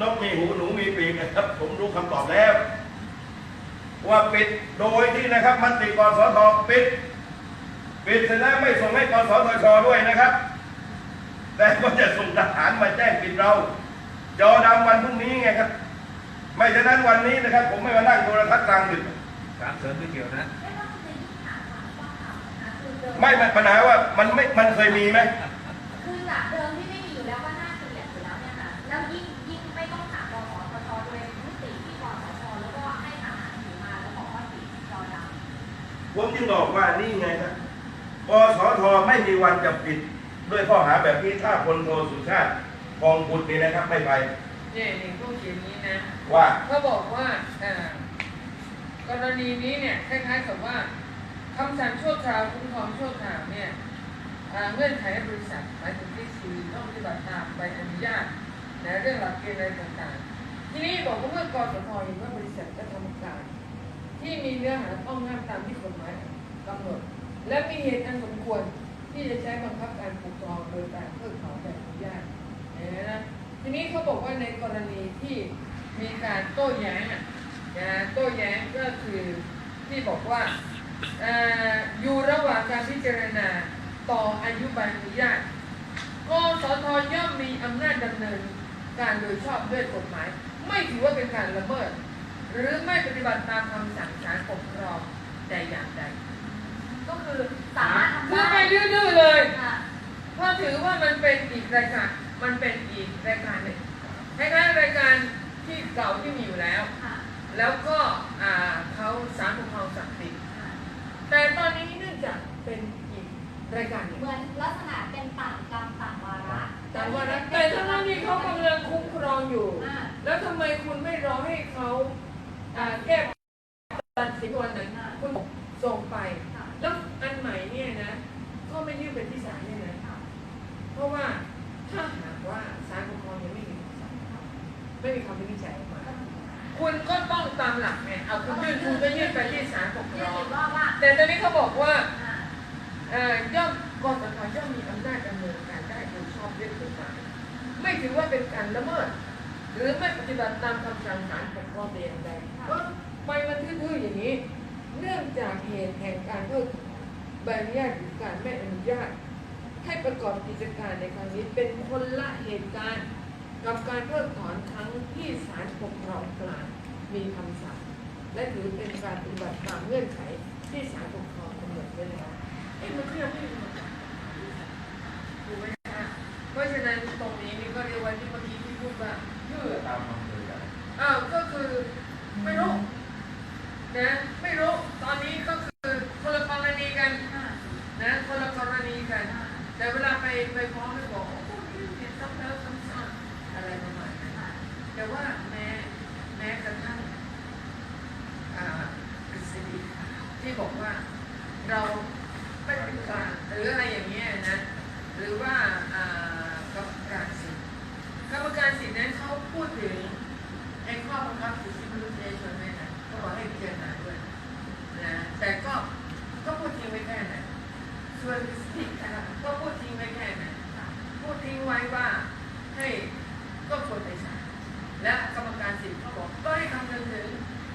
นกมีหูหนูมีปีกนะครับ ผมรู้คำตอบแล้ว ว่าปิดโดยที่นะครับมติกสทปิด ปิดเสร็จแล้วไม่ส่งให้กสทชด้วยนะครับ แต่ก็จะส่งทหารมาแจ้งปิดเราจอดำวันพรุ่งนี้ไงครับ ไม่ฉะนั้นวันนี้นะครับ ผมไม่มานั่งโทรทัศน์กลางดึกการเสริมไม่เกี่ยวนะไม่ไม่ปัญหาว่ามันไม่มันเคยมีไหมคือจากเดิมที่ ผมจึงบอกว่านี่ไงครับกสทไม่มีวันจะปิด ด้วยข้อหาแบบนี้ถ้าพลโทสุชาติพองบุตรนี่นะครับไม่ไปเนี่ยนี่เขาเขียนนี้นะว่าเขาบอกว่าเอ่อกรณีนี้เนี่ยคล้ายๆกับว่าคำสั่งชั่วคราวคุ้มครองชั่วคราวเนี่ยอ่าเงื่อนไขให้บริษัทหมายถึงที่ซีต้องปฏิบัติตามใบอนุญาตนะเรื่องหลักเกณฑ์อะไรต่างๆ ทีนี้บอกว่าเมื่อกสทเห็นว่าบริษัทจะทำการ ที่มีเนื้อหาต้องห้ามตามที่กฎหมายกำหนด และมีเหตุอันสมควรที่จะใช้บังคับการปกครองโดยการเพิกถอนใบอนุญาตเนี่ยนะทีนี้เขาบอกว่าในกรณีที่มีการโต้แย้งอะนะโต้แย้งก็คือที่บอกว่าเอ่ออยู่ระหว่างการพิจารณาต่ออายุใบอนุญาตกสทย่อมมีอำนาจดำเนินการโดยชอบด้วยกฎหมาย ไม่ถือว่าเป็นการละเมิด หรือไม่ปฏิบัติตามคำสั่งศาลปกครองแต่อย่างใดก็คือสามารถทำคือได้ไปดื้อๆเลยค่ะเพราะถือว่ามันเป็นอีกรายการมันเป็นอีกรายการหนึ่งคล้ายๆรายการที่เก่าที่มีอยู่แล้ว ค่ะแล้วก็อ่าเขาสารปกครองสั่งปิดค่ะแต่ตอนนี้เนื่องจากเป็นอีกรายการหนึ่งเหมือนลักษณะเป็นต่างกรรมต่างวาระแต่ว่านะแต่ถ้านี้เขากำลังคุ้มครองอยู่ อ่าแล้วทำไมคุณไม่รอให้เขาอ่า แก้ตัดสินวันนั้นคุณส่งไป แล้วอันใหม่เนี่ยนะ ก็ไม่ยื่นเป็นที่ศาลเนี่ยนะ เพราะว่าถ้าหากว่าศาลปกครองยังไม่มีคำสั่งไม่มีคำวินิจฉัยออกมา คุณก็ต้องตามหลักไงเอาคุณยื่นคุณก็ยื่นไปที่ศาลปกครองแต่ตอนนี้เขาบอกว่าอ่อ่อย่อมกสทย่อมมีอำนาจดำเนินการได้โดยชอบด้วยกฎหมายไม่ถือว่าเป็นการละเมิด หรือไม่ปฏิบัติตามคำสั่งศาลปกครองแต่อย่างใดก็ไปมันทื่อๆอย่างนี้ เนื่องจากเหตุแห่งการเพิกใบอนุญาตหรือการไม่อนุญาต ให้ประกอบกิจการในครั้งนี้เป็นคนละเหตุการณ์กับการเพิกถอนครั้งที่ศาลปกครองกลางมีคำสั่ง และถือเป็นการปฏิบัติตามเงื่อนไขที่ศาลปกครองกำหนดไว้แล้วเอ้มันก็ยังไม่มีถูกไหมคะเพราะฉะนั้นตรงนี้นี่ก็เรียกว่าที่เมื่อกี้ที่พูดว่ายืด ตามคำเตื อนอ้าวก็คือไม่รู้นะไม่รู้ตอนนี้ก็คือคนละกรณีกันนะคนละกรณีกัน แต่เวลาไปไปฟ้องไม่บอกโอ้โหนี่ผิดซ้ำแล้วซ้ำซ้อนอะไรประมาณนั้น อ่า แต่ว่าแม้แม้กระทั่งอ่ากฤษฎีที่บอกว่าเราไม่เป็นกลางหรืออะไรอย่างเงี้ยนะ หรือว่าอ่ากรรมการสิทธิ์กรรมการสิทธิ์นั้นเขาพูดถึงไอ้ข้อบังคับสิทธิมนุษยชนเนี่ยนะเขาบอกให้พิจารณาด้วยนะแต่ก็ก็พูดทิ้งไว้แค่นั้นส่วนสิทธิ์อะก็พูดทิ้งไว้แค่นั้นพูดทิ้งไว้ว่าให้ก็ควรไปศาลและกรรมการสิทธิ์เขาบอกก็ให้คำนึงถึง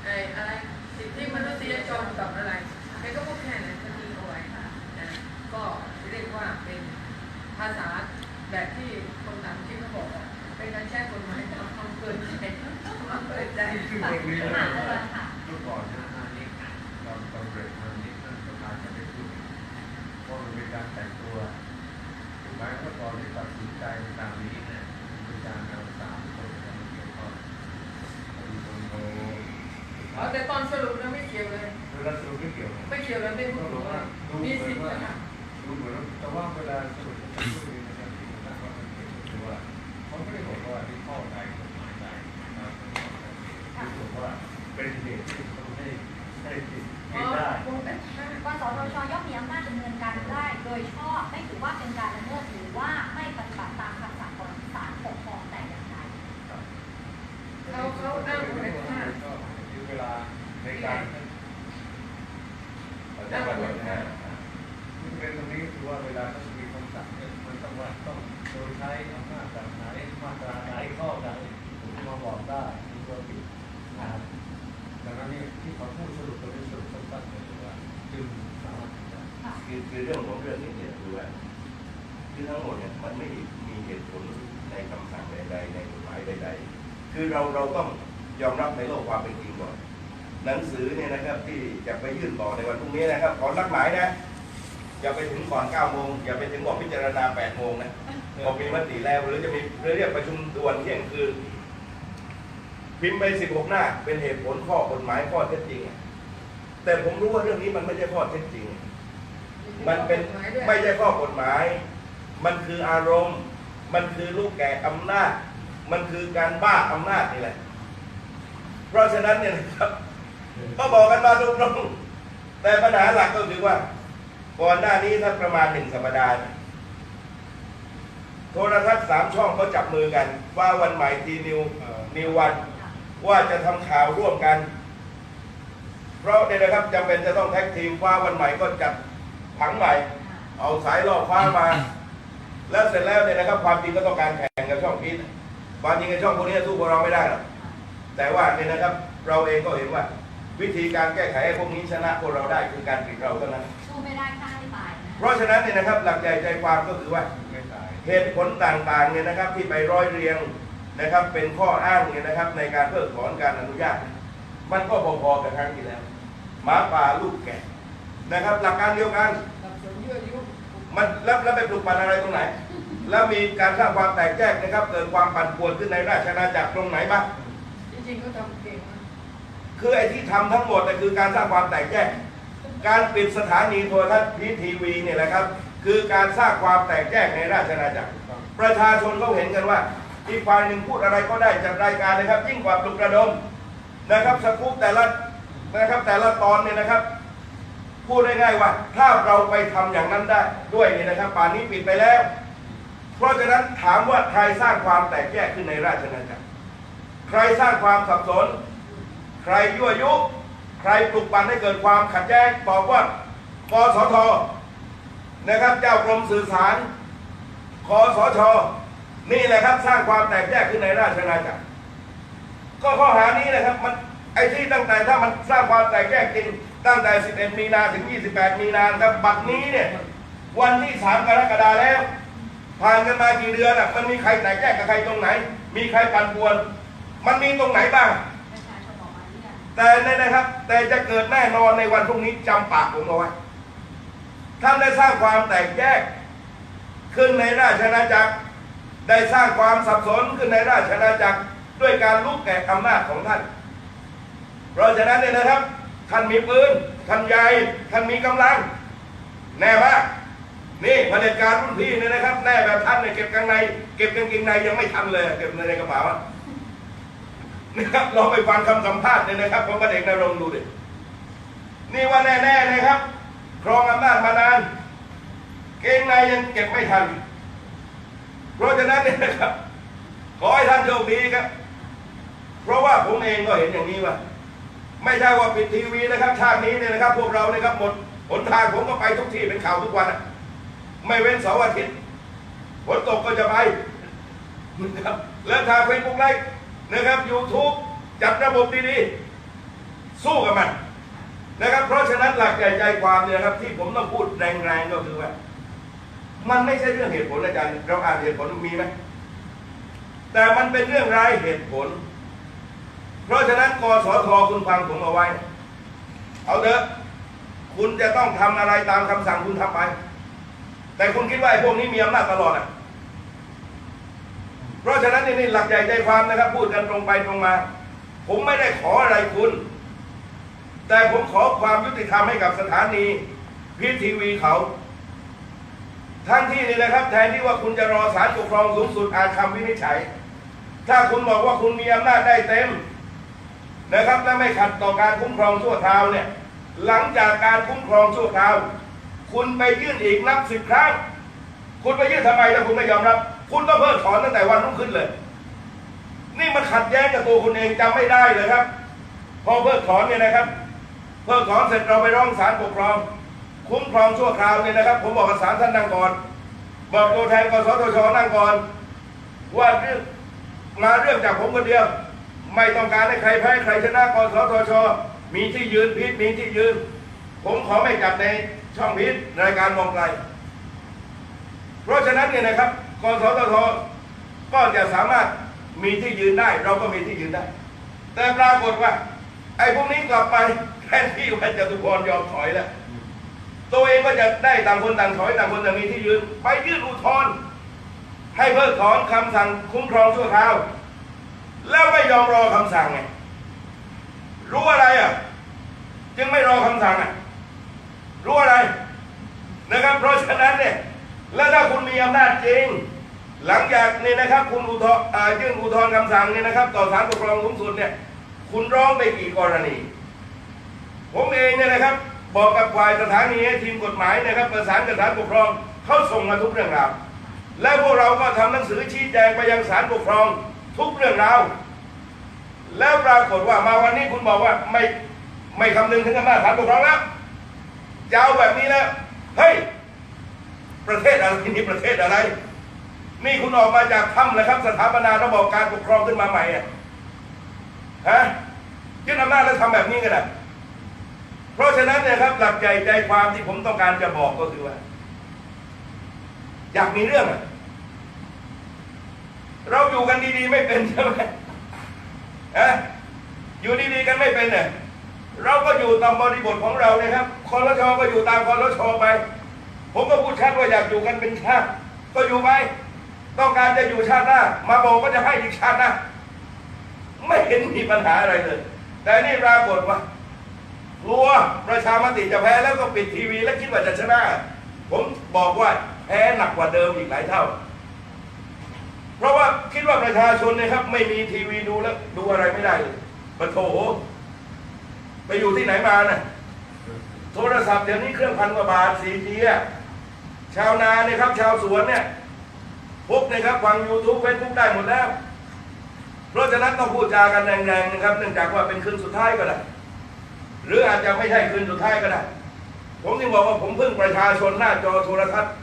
ไอ้อะไรสิทธิมนุษยชนกับอะไรแกก็พูดแค่นั้นก็ทิ้งเอาไว้นะก็เรียกว่าเป็นภาษา แบบที่คนต่างที่เขาบอกว่าเป็นการแช่กฎหมายตามความเกินใจความเกินใจซึ่งตรงนี้ค่ะเมื่อาจารย์ค่ะอก่อนหน้านี้ตอนตอนเบรกมันนี้ท่านประธานจะได้พูดว่ามันเป็นการแต่งตัวถูกไหมว่าตอนที่ตัดสินใจตามนี้เนี่ยเป็นการนำสามคนเข้ามาเกี่ยวข้องมีคนโตอ๋อแต่ตอนสรุปนะไม่เกี่ยวเลยเวลาสรุปไม่เกี่ยวไม่เกี่ยวเลยไม่พูดถึงว่ามีสิทธิ์นะคะดูเหมือนว่าแต่ว่าเวลาสรุปของผู้บริหารที่ผมตั้งข้อสังเกตก็คือว่าเขาไม่ได้บอกว่าที่ข้อใดกฎหมายใดนะครับคือบอกว่าเป็นเหตุที่ทำให้ให้ผิด อ๋ ผิ อ ดได้ คงแต่ใช่ กสทชย่อมมีอำนาจดำเนินการได้ โดยชอบไม่ถือว่าเป็นการละเมิดหรือว่าไม่ปฏิบัติตามคำสั่งของศาลปกครองแต่อย่างใด เขาเขาอ้างคุณค่า ก็คือเวลาในการปฏิบัติงานที่เป็นตรงนี้คือว่าเวลาต้องมีคำสั่งเนี่ยมันต้องว่าต้องโดยใช้อำนาจแบบไหนมาตราไหนข้อใดผมมอง คือเรื่องของเรื่องนี้เนี่ยคือว่าคือทั้งหมดเนี่ยมันไม่มีเหตุผลในคำสั่งใดๆในกฎหมายใดๆ คือ เราเราต้องยอมรับในโลกความเป็นจริงก่อน หนังสือเนี่ยนะครับที่จะไปยื่นต่อในวันพรุ่งนี้นะครับขอรักหมายนะอย่าไปถึงก่อน9โมงอย่าไปถึงบอกพิจารณา8โมงนะพอมีมติแล้วหรือจะมีเรียกประชุมด่วนเที่ยงคืนพิมพ์ไป16หน้า เป็นเหตุผลข้อกฎหมายข้อเท็จจริง แต่ผมรู้ว่าเรื่องนี้มันไม่ใช่ข้อเท็จจริง มันเป็นไม่ใช่ข้อกฎหมาย มันคืออารมณ์ มันคือลูกแก่อำนาจ มันคือการบ้าอำนาจนี่แหละ เพราะฉะนั้นเนี่ยนะครับก็บอกกันมาตรงๆแต่ปัญหาหลักก็คือว่าก่อนหน้านี้ถ้าประมาณหนึ่งสัปดาห์โทรทัศน์สามช่องเขาจับมือกัน ว่าวันใหม่ทีนิวนิววันว่าจะทำข่าวร่วมกัน เพราะเนี่ยนะครับจำเป็นจะต้องแท็กทีมว่าวันใหม่ก็จัดผังใหม่ เอาสายล่อฟ้ามา แล้วเสร็จแล้วเนี่ยนะครับความจริงก็ต้องการแข่งกับช่องพีท ความจริงในช่องพวกนี้สู้พวกเราไม่ได้หรอกแต่ว่าเนี่ยนะครับ เราเองก็เห็นว่า วิธีการแก้ไขให้พวกนี้ชนะพวกเราได้คือการปิดเราเท่านั้น สู้ไม่ได้ฆ่าให้ตายนะเพราะฉะนั้นเนี่ยนะครับหลักใหญ่ใจความก็คือว่าไม่ตายเหตุผลต่างๆเนี่ยนะครับที่ไปร้อยเรียงนะครับ เป็นข้ออ้างเนี่ยนะครับ ในการเพิกถอนการอนุญาต มันก็พอๆกับครั้งที่แล้วหมาป่าลูกแกะนะครับ หลักการเดียวกันสับสนยั่วยุมันแล้วแล้วไปปลุกปั่นอะไรตรงไหน แล้วมีการสร้างความแตกแยกนะครับ เกิดความปั่นป่วนขึ้นในราชอาณาจักรตรงไหนบ้างจริงๆเขาทำเก่งนะคือไอ้ที่ทำทั้งหมดเนี่ยคือการสร้างความแตกแยก การปิดสถานีโทรทัศน์พีทีวีเนี่ยแหละครับ คือการสร้างความแตกแยกในราชอาณาจักร ประชาชนเขาเห็นกันว่าอีกฝ่ายหนึ่งพูดอะไรก็ได้จัดรายการนะครับ ยิ่งกว่าปลุกระดมนะครับสกู๊ปแต่ละนะครับแต่ละตอนเนี่ยนะครับ พูดได้ง่ายว่า ถ้าเราไปทำอย่างนั้นได้ด้วยเนี่ยนะครับ ป่านนี้ปิดไปแล้ว เพราะฉะนั้นถามว่าใครสร้างความแตกแยกขึ้นในราชอาณาจักร ใครสร้างความสับสน ใครยั่วยุ ใครปลุกปั่นให้เกิดความขัดแย้งบอกว่ากสทนะครับเจ้ากรมสื่อสารคอสชนี่แหละครับสร้างความแตกแยกขึ้นในราชอาณาจักร ก็ข้อหานี้นะครับมันไอ้ที่ตั้งแต่ถ้ามันสร้างความแตกแยกจริงตั้งแต่ 11 มีนาถึง 28 มีนาครับบัดนี้เนี่ยวันที่ 3 กรกฎาแล้ว ผ่านกันมากี่เดือนอะมันมีใครแตกแยกกับใครตรงไหน มีใครปั่นป่วน มันมีตรงไหนบ้าง แต่เนี่ยนะครับ แต่จะเกิดแน่นอนในวันพรุ่งนี้จำปากผมเอาไว้ท่านได้สร้างความแตกแยก ขึ้นในราชอาณาจักร ได้สร้างความสับสนขึ้นในราชอาณาจักร ด้วยการลุกแก่อำนาจของท่าน เพราะฉะนั้นเนี่ยนะครับ ท่านมีปืน ท่านใหญ่ ท่านมีกำลัง แน่มาก นี่เผด็จการรุ่นพี่เนี่ยนะครับแน่แบบท่านเนี่ยเก็บกางใน เก็บกางเกงในยังไม่ทันเลย เก็บในกระเป๋าอะนะครับลองไปฟังคำสัมภาษณ์เลยนะครับของพระเอกนรงดูดินี่ว่าแน่ๆนะครับครองอำนาจมานาน เกงในยังเก็บไม่ทัน เพราะฉะนั้นเนี่ยนะครับ ขอให้ท่านโชคดีครับ เพราะว่าผมเองก็เห็นอย่างนี้ว่า ไม่ใช่ว่าปิดทีวีนะครับ ชาตินี้เนี่ยนะครับ พวกเราเนี่ยครับหมดหนทางผมก็ไปทุกที่เป็นข่าวทุกวันอะ ไม่เว้นเสาร์อาทิตย์ฝนตกก็จะไปนะครับแล้วทางเฟซบุ๊กไลฟ์นะครับยูทูบจัดระบบดีๆ สู้กับมันนะครับ เพราะฉะนั้นหลักใหญ่ใจความเนี่ยครับ ที่ผมต้องพูดแรงๆก็คือว่า มันไม่ใช่เรื่องเหตุผลอาจารย์เราอ่านเหตุผลมีไหมแต่มันเป็นเรื่องรายเหตุผล เพราะฉะนั้นกสทคุณฟังผมเอาไว้ เอาเถอะคุณจะต้องทำอะไรตามคำสั่งคุณทำไป แต่คุณคิดว่าไอ้พวกนี้มีอำนาจตลอดอะ เพราะฉะนั้นนี่นี่หลักใหญ่ใจความนะครับ พูดกันตรงไปตรงมา ผมไม่ได้ขออะไรคุณ แต่ผมขอความยุติธรรมให้กับสถานีพีทีวีเขาทั้งที่นี่นะครับ แทนที่ว่าคุณจะรอศาลปกครองสูงสุดอ่านคำวินิจฉัย ถ้าคุณบอกว่าคุณมีอำนาจได้เต็มนะครับและไม่ขัดต่อการคุ้มครองชั่วคราวเนี่ยหลังจากการคุ้มครองชั่วคราว คุณไปยื่นอีกนับสิบครั้ง คุณไปยื่นทำไมถ้าคุณไม่ยอมรับ คุณต้องเพิกถอนตั้งแต่วันรุ่งขึ้นเลย นี่มันขัดแย้งกับตัวคุณเองจำไม่ได้เลยครับ พอเพิกถอนเนี่ยนะครับ เพิกถอนเสร็จเราไปร้องศาลปกครอง คุ้มครองชั่วคราวเนี่ยนะครับ ผมบอกกับศาลท่านนั่งก่อน บอกตัวแทนกสทชนั่งก่อน ว่าเรื่องมาเรื่องจากผมคนเดียว ไม่ต้องการให้ใครแพ้ใครชนะกสทช มีที่ยืนพิษมีที่ยืน ผมขอไม่จัดใน ช่องพิษรายการมองไกล เพราะฉะนั้นเนี่ยนะครับกสทชก็จะสามารถมีที่ยืนได้ เราก็มีที่ยืนได้ แต่ปรากฏว่า ไอ้พวกนี้กลับไปแทนที่ว่าจตุพรยอมถอยแล้วตัวเองก็จะได้ต่างคนต่างถอยต่างคนต่างมีที่ยืน ไปยื่นอุทธรณ์ให้เพิกถอนคำสั่งคุ้มครองชั่วคราว แล้วไม่ยอมรอคำสั่งไงรู้อะไรอะ จึงไม่รอคำสั่งอะ รู้อะไรนะครับ เพราะฉะนั้นเนี่ยแล้วถ้าคุณมีอำนาจจริง หลังจากนี้นะครับ คุณอุทธร์ยื่นอุทธรณ์คำสั่งเนี่ยนะครับ ต่อศาลปกครองสูงสุดเนี่ย คุณร้องไปกี่กรณี ผมเองเนี่ยนะครับ บอกกับฝ่ายสถานีให้ทีมกฎหมายนะครับ ประสานกับศาลปกครองเขาส่งมาทุกเรื่องราวและพวกเราก็ทำหนังสือชี้แจงไปยังศาลปกครองทุกเรื่องราวแล้วปรากฏว่ามาวันนี้คุณบอกว่าไม่ไม่คำนึงถึงอำนาจศาลปกครองแล้ว จะเอาแบบนี้แล้วเฮ้ยประเทศอะไรนี่ประเทศอะไร นี่คุณออกมาจากถ้ำเลยครับ สถาปนาระบบการปกครองขึ้นมาใหม่อะฮะยึดอำนาจแล้วทำแบบนี้กันนะเพราะฉะนั้นเนี่ยครับ หลักใจใจความที่ผมต้องการจะบอกก็คือว่า อยากมีเรื่องอะเราอยู่กันดีๆ ไม่เป็นใช่ไหมฮะอยู่ดีๆกันไม่เป็นเนี่ยเราก็อยู่ตามบริบทของเราเนี่ยครับ คอรชอก็อยู่ตามคอรชอไป ผมก็พูดชัดว่าอยากอยู่กันเป็นชาติ ก็อยู่ไปต้องการจะอยู่ชาติหน้า มาบอกก็จะให้อีกชาติหน้าไม่เห็นมีปัญหาอะไรเลย แต่นี่ปรากฏว่ากลัวประชามติจะแพ้แล้วก็ปิดทีวีแล้วคิดว่าจะชนะ ผมบอกว่าแพ้หนักกว่าเดิมอีกหลายเท่า เพราะว่าคิดว่าประชาชนนี่ยครับ ไม่มีทีวีดูแล้ว ดูอะไรไม่ได้เลยปะโถไปอยู่ที่ไหนมาน่ะ โทรศัพท์เดี๋ยวนี้เครื่องพันกว่าบาทสี่จีอะชาวนาเนี่ยครับ ชาวสวนเนี่ยพกเนี่ยครับฟังยูทูบเฟซบุ๊กได้หมดแล้ว เพราะฉะนั้นต้องพูดจากันแรงๆนะครับ เนื่องจากว่าเป็นคืนสุดท้ายก็ได้ หรืออาจจะไม่ใช่คืนสุดท้ายก็ได้ ผมจึงบอกว่าผมพึ่งประชาชนหน้าจอโทรทัศน์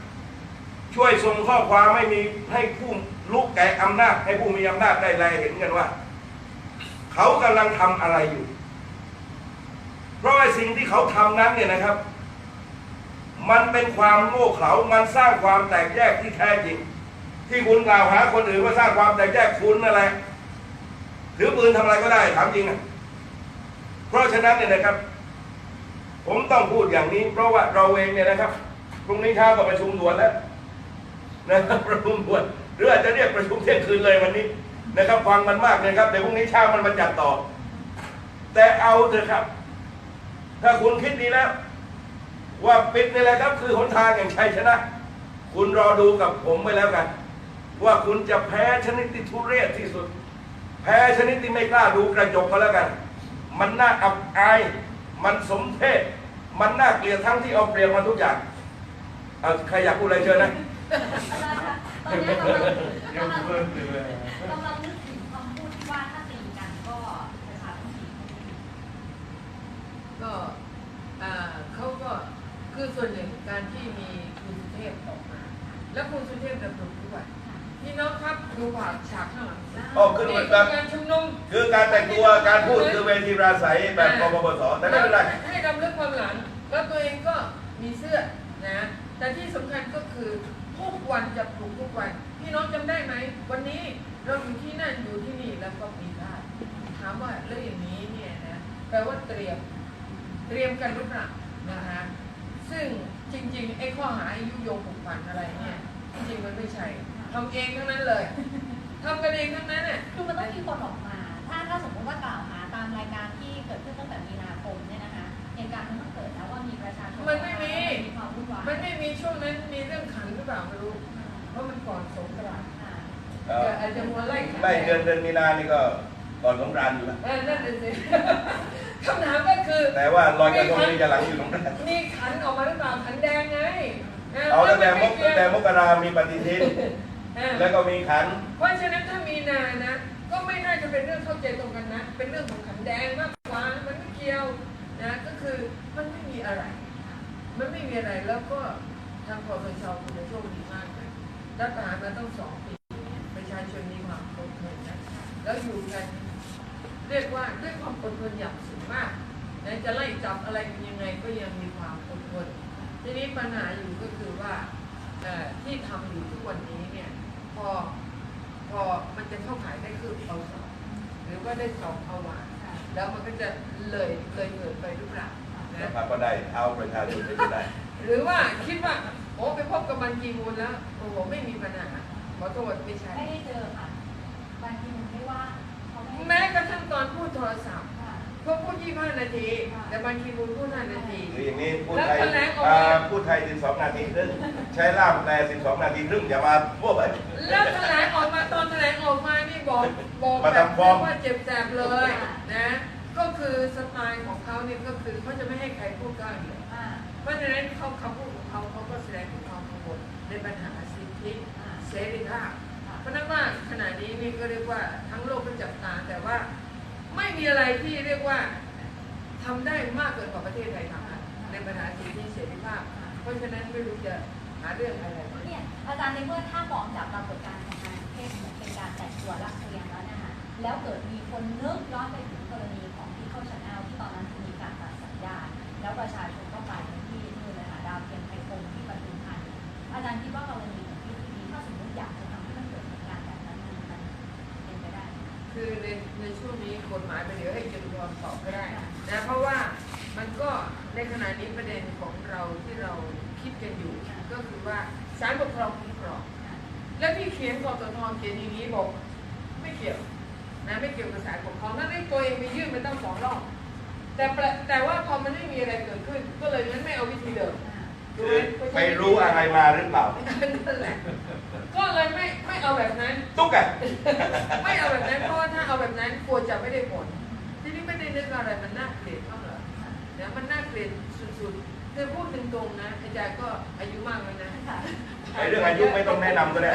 ช่วยส่งข้อความให้มีให้ผู้ลูกแก่อำนาจให้ผู้มีอำนาจได้แลเห็นกันว่า เขากำลังทำอะไรอยู่ เพราะว่าสิ่งที่เขาทำนั้นเนี่ยนะครับ มันเป็นความโง่เขลา มันสร้างความแตกแยกที่แท้จริง ที่คุณกล่าวหาคนอื่นว่าสร้างความแตกแยกคุณนั่นแหละถือปืนทำอะไรก็ได้ถามจริงอะเพราะฉะนั้นเนี่ยนะครับ ผมต้องพูดอย่างนี้ เพราะว่าเราเองเนี่ยนะครับพรุ่งนี้เช้าก็ประชุมด่วนแล้วนะครับประชุมด่วนหรืออาจจะเรียกประชุมเที่ยงคืนเลยวันนี้นะครับฟังมันมากเลยครับเดี๋ยวพรุ่งนี้เช้ามันมาจัดต่อ แต่เอาเถอะครับ ถ้าคุณคิดดีแล้ว ว่าปิดนี่แหละครับ คือหนทางแห่งชัยชนะ คุณรอดูกับผมไปแล้วกัน ว่าคุณจะแพ้ชนิดที่ทุเรศที่สุด แพ้ชนิดที่ไม่กล้าดูกระจกก็แล้วกัน มันน่าอับอาย มันสมเพศมันน่าเกลียดทั้งที่เอาเปรียบมาทุกอย่างเอาใครอยากพูดอะไรเชิญนะตอนนี้กำลังยังกำลังเพิ่มอยู่เลยกำลังนึกถึงคำพูดที่ว่าถ้าตีกันก็ประชาธิปไตย ก็อ่าเขาก็คือส่วนหนึ่งการที่มีคุณสุเทพออกมา แล้วคุณสุเทพดำรงด้วยพี่น้องครับดูผ่านฉากข้างหลังสิอ๋อขึ้นนี่มาคืแบอบการชุมนุมคือการแต่งตัวการพูดคือเวทีปราศัยแบบกปปสแต่ไม่เป็นไรให้รำลึกความหลังแล้วตัวเองก็มีเสื้อนะแต่ที่สำคัญก็คือทุกวันจะปลุกทุกวันพี่น้องจำได้ไหมวันนี้เราอยู่ที่นั่นอยู่ที่นี่แล้วก็มีพลาดถามว่าเรื่องอย่างนี้เนี่ยนะแปลว่าเตรียม เตรียมกันหรือเปล่านะคะซึ่งจริงๆไอ้ข้อหาอายุโยงผูกพันอะไรเนี่ยจริงๆมันไม่ใช่ทำเองทั้งนั้นเลยทำกันเองทั้งนั้นเนี่ยคือมันต้องมีคนออกมา ถ้าถ้าสมมติว่ากล่าวหาตามรายการที่เกิดขึ้นตั้งแต่มีนาคมเนี่ยนะคะเหตุการณ์มันต้องเกิดแล้วว่ามีประชาชนมันไม่มีมีความวุ่นวายมันไม่มีช่วงนั้นมีเรื่องขันหรือเปล่าไม่รู้เพราะมันก่อนสงกรานต์อ่าเอ่ออาจจะมัวไล่ขันไม่เดือนเดือนมีนานี่ก็ก่อนสงกรานต์อยู่แล้วเออนั่นเลยสิ คำถามก็คือ แต่ว่าลอยกระทงนี่จะหลังอยู่สงกรานต์มีขันออกมาหรือเปล่าขันแดงไงเอาตั้งแต่มกตั้งแต่มกรามีปฏิทินเออแล้วก็มีขัน เพราะฉะนั้นถ้ามีนานะ ก็ไม่น่าจะเป็นเรื่องเข้าใจตรงกันนะ เป็นเรื่องของขันแดงมากกว่า มันไม่เกี่ยวนะ ก็คือมันไม่มีอะไร มันไม่มีอะไรแล้วก็ทางคอสชคุณจะโชคดีมากเลยรัฐประหารมาต้องสองปี ประชาชนมีความอดทนนะแล้วอยู่กัน เรียกว่าด้วยความอดทนอย่างสูงมากนะจะไล่จับอะไรยังไงก็ยังมีความอดทนทีนี้ปัญหาอยู่ก็คือว่าเอ่อที่ทำอยู่ทุกวันนี้เนี่ยพอพอมันจะเข้าขายได้คือเอาสองหรือว่าได้สองเอาหวานค่ะแล้วมันก็จะเลยเลยเกิดไปหรือเปล่าสนะภาก็ได้เอาประชาชนไปก็ได้ หรือว่าคิดว่าโอ้ไปพบกับมันกี่มูลแล้วโอ้โหไม่มีปัญหาขอโทษไม่ใช่ไม่ได้เจอค่ะบางทีมันไแม้กระทั่งตอนพูดโทรศัพท์ค่ะเขาพูด25นาที แต่บางทีมูลพูด5นาที หรืออย่างนี้พูดแล้วไทยแถลงออกมา อ่าพูดไทย 12 นาทีครึ่งใช้ล่ามแปล12 นาทีครึ่งอย่ามาพูดไป แล้วแถลงออกมาตอนแถลงออกมานี่บอกบอกมาแบบทำฟ้อง ว่าเจ็บแสบเลยนะก็คือสไตล์ของเขาเนี่ยก็คือเขาจะไม่ให้ใครพูดกล้าเลยอ่าเพราะฉะนั้นเขาคำพูดของเขาเขาก็แสดงถึงความกังวลในปัญหาสิทธิอ่าเสรีภาพค่ะเพ ราะนั้นว่าขณะนี้นี่ก็เรียกว่าทั้งโลกก็จับตาแต่ว่าไม่มีอะไรที่เรียกว่าทำได้มากเกินกว่าประเทศไทยทำในปัญหาสิทธิเสรีภาพ เพราะฉะนั้นไม่รู้จะหาเรื่องอะไรเนี่ยอาจารย์ในเมื่อถ้ามองจากปรากฏการณ์ของการเพศเหมือนเป็นการแต่งตัวรักเรียนแล้วนะคะแล้วเกิดมีคนนึกย้อนไปถึงกรณีของที่เข้าชาแนลที่ตอนนั้นมีการตัดสัญญาแล้วประชาชนก็ไปที่นู่นเลยค่ะดาวเทียมไทยคมที่ปทุมธานีอาจารย์คิดว่า ช่วงนี้กฎหมายไปเดี๋ยวให้จตุพรตอบก็ได้นะเพราะว่ามันก็ในขณะนี้ประเด็นของเราที่เราคิดกันอยู่ ก็คือว่าศาลปกครองคุ้มครองแล้วที่เขียนกตทเขียนอย่างนี้บอก ไม่เกี่ยวนะไม่เกี่ยวกับสายปกครองนั่นได้ตัวเองไปยื่นไปตั้งสองรอบแต่ประแต่ว่าพอมันไม่มีอะไรเกิดขึ้น ก็เลยงั้นไม่เอาวิธีเดิมคือไปรู้อะไรมาหรือเปล่านั่นแหละ ก็เลยไม่ไม่เอาแบบนั้น ตุ๊กอะไม่เอาแบบนั้นเพราะว่าถ้าเอาแบบนั้นกลัวจะไม่ได้ผล ทีนี้ไม่ได้นึกอะไรมันน่าเกลียดมากเหรอนะมันน่าเกลียดสุดๆคือพูดตรงๆนะอาจารย์ก็อายุมากแล้วนะค่ะไอ้เรื่องอายุไม่ต้องแนะนำก็ได้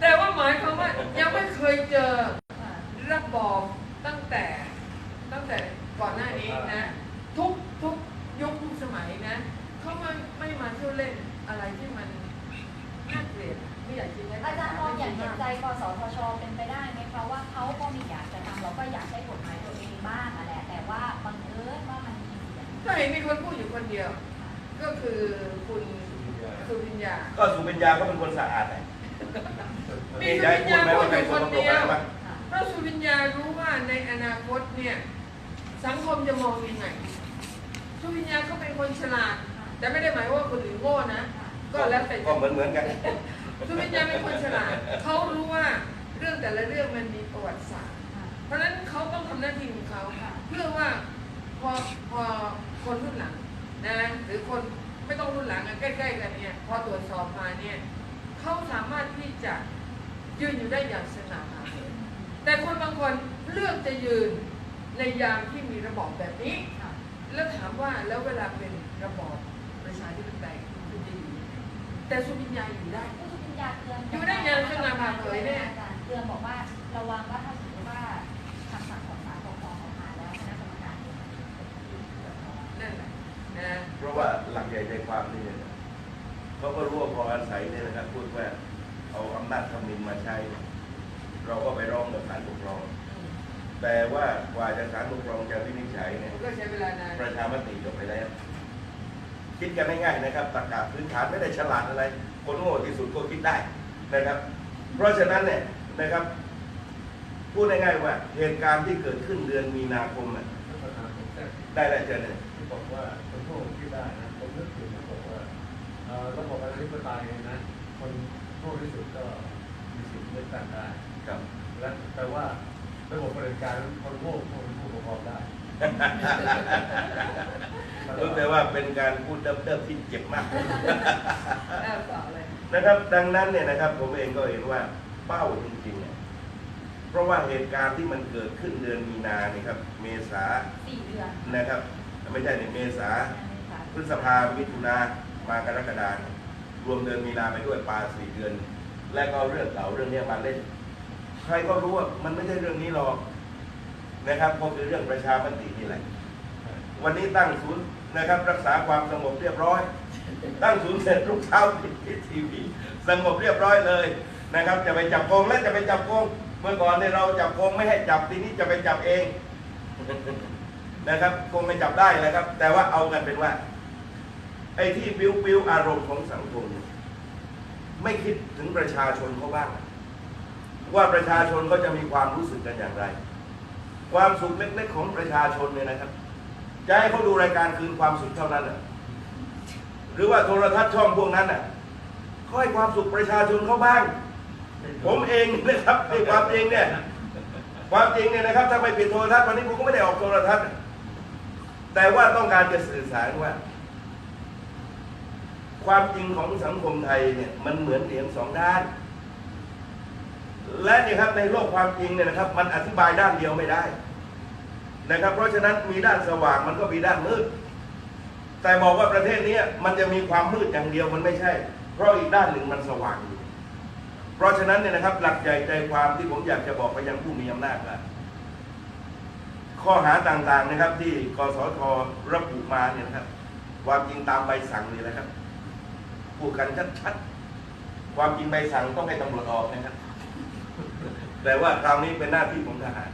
แต่ว่าหมายความว่ายังไม่เคยเจอค่ะระบอบตั้งแต่ตั้งแต่ก่อนหน้านี้นะ ทุกทุกยุคทุกสมัยนะเขาไม่ไม่มาเที่ยวเล่น กสทช เป็นไปได้ไหมคะว่าเขาก็มีอยากจะทำเราก็อยากใช้กฎหมายตัวเองบ้างอะแหละแต่ว่าบังเอิญว่ามันมีเสียงก็เห็นมีคนพูดอยู่คนเดียว ก็คือคุณสุพิญญาก็สุปัญญาก็เป็นคนสะอาดไงมีนี่สุจะให้พิญพูดญาไหมพูว่าดใคอรยู่สคกปรกอะไรนเดียวบ้างค่ะเพราะสุพิญญารู้ว่าในอนาคตเนี่ยสังคมจะมองยังไงสุพิญญาเขาเป็นคนฉลาด แต่ไม่ได้หมายว่าคนอื่นโง่นะ ก็แล้วแต่ก็เหมือนเหมือนกัน สุพิญญาเป็นคนฉลาดเขารู้ว่าเรื่องแต่ละเรื่องมันมีประวัติศาสตร์ค่ะเพราะฉะนั้นเขาต้องทำหน้าที่ของเขาเพื่อว่าพอพอคนรุ่นหลังนะหรือคนไม่ต้องรุ่นหลังอะใกล้ ๆ กันเนี่ยพอตรวจสอบมาเนี่ยเขาสามารถที่จะยืนอยู่ได้อย่างสง่าผ่าเผยแต่คนบางคนเลือกจะยืนในยามที่มีระบอบแบบนี้ค่ะแล้วถามว่าแล้วเวลาเป็นระบอบประชาธิปไตยคุณจะอยู่ยังไงแต่สุวิญญาอยู่ได้ ผู้สุพิญญาเตือนอยู่ได้ยังสง่าผ่าเผยเนี่ยอาจารย์เตือนบอกว่าระวังว่าถ้าสมมติว่าคำสั่งของศาลปกครองออกมาแล้วคณะกรรมการเนี่ยมันจะเป็นที่เดือดร้อนนั่นแหละนะเพราะว่าหลักใหญ่ใจความนี่เนี่ยเขาก็รู้ว่าพออาศัยเนี่ยนะครับพูดว่าเอาอำนาจทำนินมาใช้เราก็ไปร้องกับศาลปกครอง แต่ว่ากว่าจะศาลปกครองจะวินิจฉัยเนี่ย ก็ใช้เวลานานประชามติจบไปแล้ว คิดกันง่ายๆนะครับตรรกะพื้นฐานไม่ได้ฉลาดอะไร คนโง่ที่สุดก็คิดได้นะครับ เพราะฉะนั้นเนี่ยนะครับพูดง่ายๆว่าเหตุการณ์ที่เกิดขึ้นเดือนมีนาคมน่ะท่านประธานผมแทรกได้แล้วเจอเนี่ยที่บอกว่าคนโง่คิดได้นะผมนึกถึงที่บอกว่าเอ่อระบบประชาธิปไตยนะคนโง่ที่สุดก็มีสิทธิ์เลือกตั้งได้ครับและแต่ว่าระบบเผด็จการนั้นคนโง่คนผู้ปกครองได้ รู้แต่ว่าเป็นการพูดเดิมๆที่เจ็บมากแล้วต่อเลยนะครับ ดังนั้นเนี่ยนะครับ ผมเองก็เห็นว่าเป้าจริงๆเนี่ยเพราะว่าเหตุการณ์ที่มันเกิดขึ้นเดือนมีนาเนี่ยครับ เมษาสี่เดือนนะครับ ไม่ใช่เนี่ยเมษาค่ะพฤษภามิถุนามากรกฎาคมรวมเดือนมีนาไปด้วยปลาสี่เดือน และก็เอาเรื่องเก่าเรื่องเนี้ยมาเล่น ใครก็รู้ว่ามันไม่ใช่เรื่องนี้หรอก นะครับก็คือเรื่องประชามตินี่แหละ วันนี้ตั้งศูนย์นะครับ รักษาความสงบเรียบร้อย ตั้งศูนย์เสร็จลูกเช้าปิดทีวีสงบเรียบร้อยเลยนะครับ จะไปจับโกงและจะไปจับโกงเมื่อก่อนเนี่ยเราจับโกงไม่ให้จับทีนี้จะไปจับเองนะครับคงไม่จับได้เลยครับ แต่ว่าเอากันเป็นว่าไอ้ที่บิ้วบิ้วอารมณ์ของสังคมไม่คิดถึงประชาชนเขาบ้าง ว่าประชาชนเขาจะมีความรู้สึกกันอย่างไร ความสุขเล็กๆของประชาชนเนี่ยนะครับจะให้เขาดูรายการคืนความสุขเท่านั้นน่ะหรือว่าโทรทัศน์ช่องพวกนั้นน่ะเขาให้ความสุขประชาชนเขาบ้าง ผมเองนะครับในความจริงเนี่ย ความจริงเนี่ยนะครับ ถ้าไม่ปิดโทรทัศน์วันนี้ผมก็ไม่ได้ออกโทรทัศน์ แต่ว่าต้องการจะสื่อสารว่า ความจริงของสังคมไทยเนี่ย มันเหมือนเหรียญสองด้าน และนี่ครับในโลกความจริงเนี่ยนะครับ มันอธิบายด้านเดียวไม่ได้นะครับ เพราะฉะนั้นมีด้านสว่างมันก็มีด้านมืด แต่บอกว่าประเทศนี้มันจะมีความมืดอย่างเดียวมันไม่ใช่ เพราะอีกด้านหนึ่งมันสว่างอยู่ เพราะฉะนั้นเนี่ยนะครับ หลักใหญ่ใจความที่ผมอยากจะบอกไปยังผู้มีอำนาจว่าข้อหาต่างๆนะครับ ที่กสทระบุมาเนี่ยนะครับความจริงตามใบสั่งนี่แหละครับพูดกันชัดๆความจริงใบสั่งต้องให้ตำรวจออกนะครับ แต่ว่าคราวนี้เป็นหน้าที่ของทหาร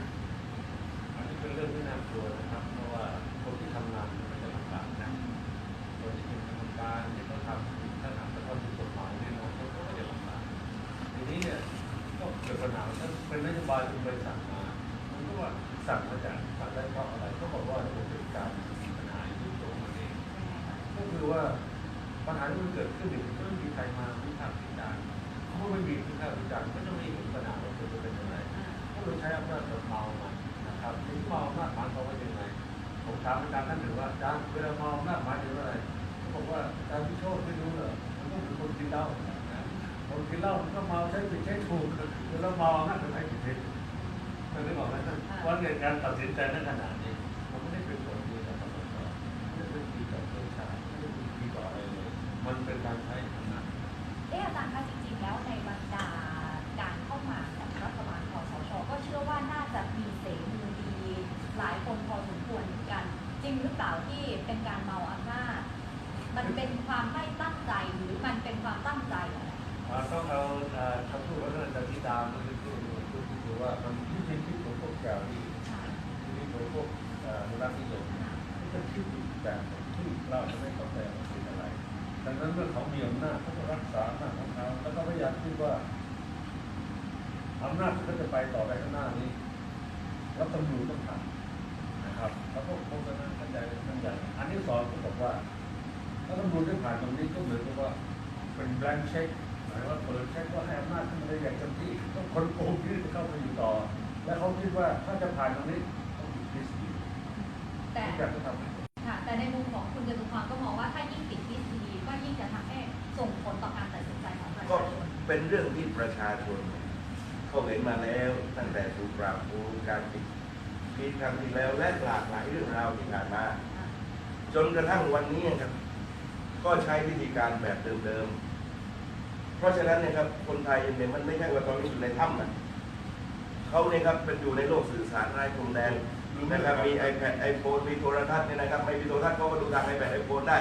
มันเป็นการใช้ เปิดเช็คว่าให้อำนาจขึ้นมาได้อย่างเต็มที่ต้องคนโกงที่จะเข้าไปอยู่ต่อ และเขาคิดว่าถ้าจะผ่านตรงนี้ต้องอยู่ที่สี่แต่ทุกอย่างต้องทำค่ะแต่ในมุมของคุณจตุพรก็มองว่าถ้ายิ่งติดทฤษฎีก็ยิ่งจะทำให้ส่งผลต่อการตัดสินใจของประก็ชาชนเป็นเรื่องที่ประชาชนเขาเห็นมาแล้วตั้งแต่ถูปราบโกงการปิดปีครั้งที่แล้วและหลากหลายเรื่องราวที่ผ่านมา จนกระทั่งวันนี้ครับ ก็ใช้วิธีการแบบเดิมๆ เพราะฉะนั้นเนี่ยครับคนไทยเนี่ยมันไม่ใช่ว่าตอนนี้อยู่ในถ้ำนะเขาเนี่ยครับเป็นอยู่ในโลกสื่อสารไร้พรมแดนนะครับมี iPad iPhone มีโทรทัศน์เนี่ยนะครับไม่มีโทรทัศน์เขาก็ดูทาง iPad iPhone ได้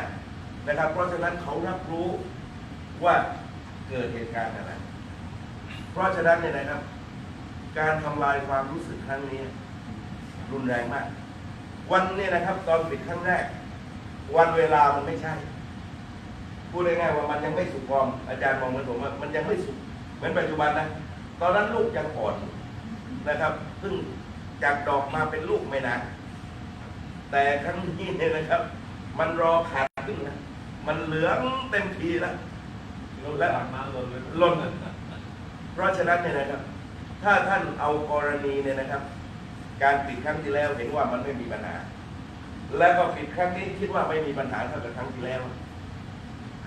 นะครับ เพราะฉะนั้นเขารับรู้ว่าเกิดเหตุการณ์อะไร เพราะฉะนั้นเนี่ยนะครับ การทำลายความรู้สึกครั้งนี้ รุนแรงมาก วันเนี่ยนะครับ ตอนปิดครั้งแรก วันเวลามันไม่ใช่ พูดง่ายๆว่ามันยังไม่สุกพร้อมอาจารย์มองเหมือนผมว่ามันยังไม่สุกเหมือนปัจจุบันนะตอนนั้นลูกยังอ่อนนะครับเพิ่งจากดอกมาเป็นลูกไม่นานแต่ครั้งนี้เนี่ยนะครับ มันรอขาดขึ้นแล้วมันเหลืองเต็มทีแล้วลดและผ่านมาหล่นเลยหล่นเพราะฉะนั้นเนี่ยนะครับ ถ้าท่านเอากรณีเนี่ยนะครับ การปิดครั้งที่แล้วเห็นว่ามันไม่มีปัญหา แล้วก็ปิดครั้งนี้คิดว่าไม่มีปัญหาเท่ากับครั้งที่แล้ว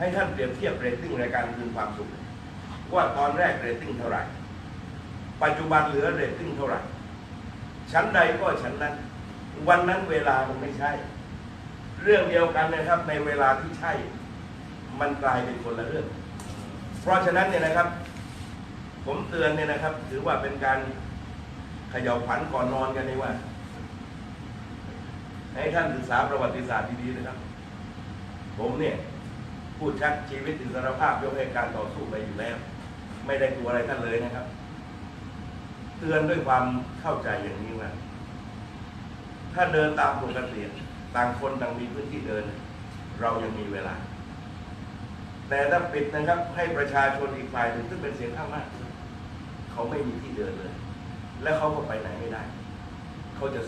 ให้ท่านเปรียบเทียบเรตติ้งรายการคืนความสุข ว่าตอนแรกเรตติ้งเท่าไหร่ ปัจจุบันเหลือเรตติ้งเท่าไหร่ ชั้นใดก็ชั้นนั้น วันนั้นเวลามันไม่ใช่ เรื่องเดียวกันนะครับ ในเวลาที่ใช่ มันกลายเป็นคนละเรื่อง เพราะฉะนั้นเนี่ยนะครับ ผมเตือนเนี่ยนะครับ ถือว่าเป็นการขย่าขวัญก่อนนอนกันนี่ว่า ให้ท่านศึกษาประวัติศาสตร์ดีๆนะครับ ผมเนี่ย พูดชัดชีวิตอิสรภาพยกให้การต่อสู้ไปอยู่แล้ว ไม่ได้กลัวอะไรท่านเลยนะครับ เตือนด้วยความเข้าใจอย่างนี้ว่าถ้าเดินตามปกติต่างคนต่างมีพื้นที่เดิน เรายังมีเวลา แต่ถ้าปิดนะครับ ให้ประชาชนอีกฝ่ายหนึ่งซึ่งเป็นเสียงข้างมาก เขาไม่มีที่เดินเลย และเขาก็ไปไหนไม่ได้ เขาจะ